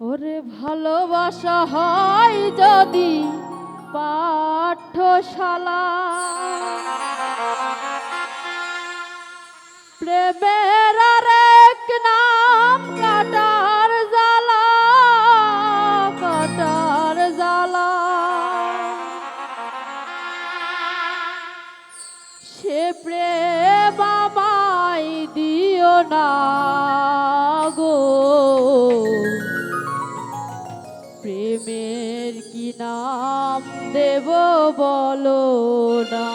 ওরে ভালোবাসা হয় যদি পাঠশালা। প্রেমের আরেক নাম কাটার জ্বালা কাটার জ্বালা। সে প্রেম আমায় দিও না। প্রেমের কি নাম দেব বলো না।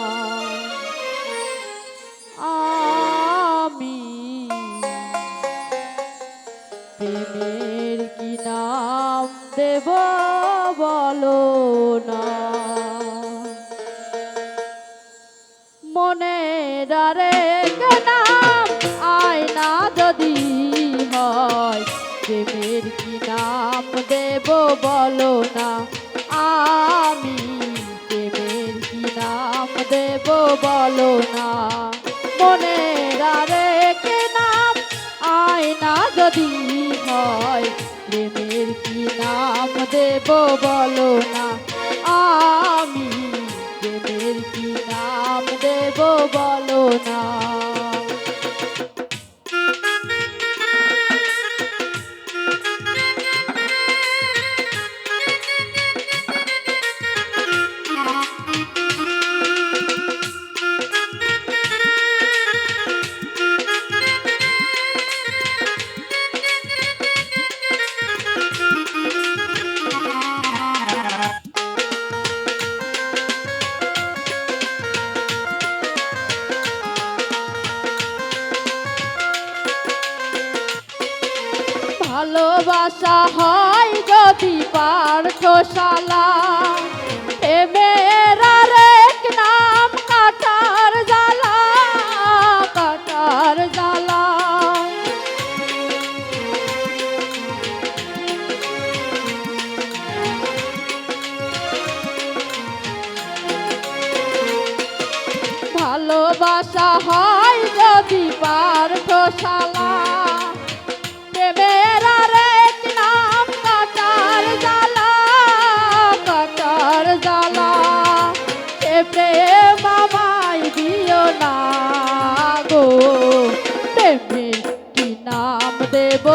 আমি প্রেমের কি নাম দেব বলো না। মনে ডারে নাম আয়না যদি হয়, প্রেমের দেব বলো না, আমি প্রেমের কি নাম দেব বলো না। মনে ডারে নাম? আয়না যদি হয়, প্রেমের কি নাম দেব বলো না। আমি প্রেমের কি নাম দেব বলো না। ভালোবাসা হয় যদি পার্থশালা কাটার জ্বালা ভালোবাসা হয় যদি পার্থশালা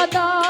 আঁকা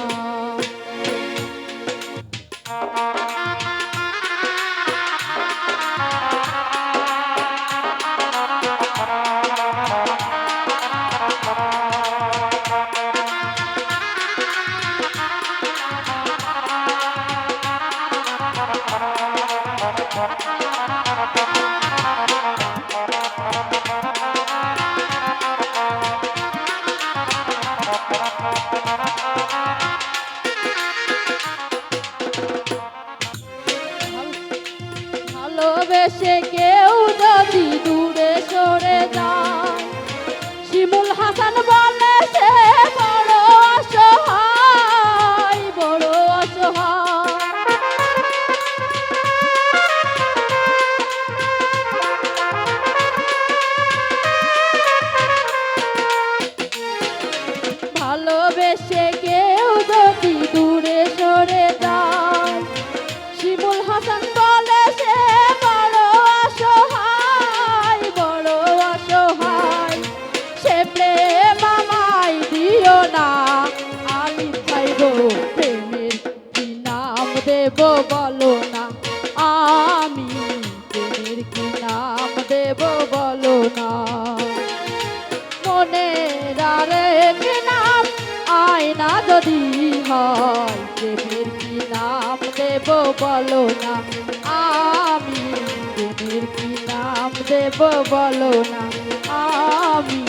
শিমুল হাসান বলে। দেব বলো না, আমি প্রেমের কি নাম দেব বলো না। মনের আরেক নাম আয়না যদি হয় প্রেমের কি নাম দেব বলো না, আমি প্রেমের কি নাম দেব বলো না, আমি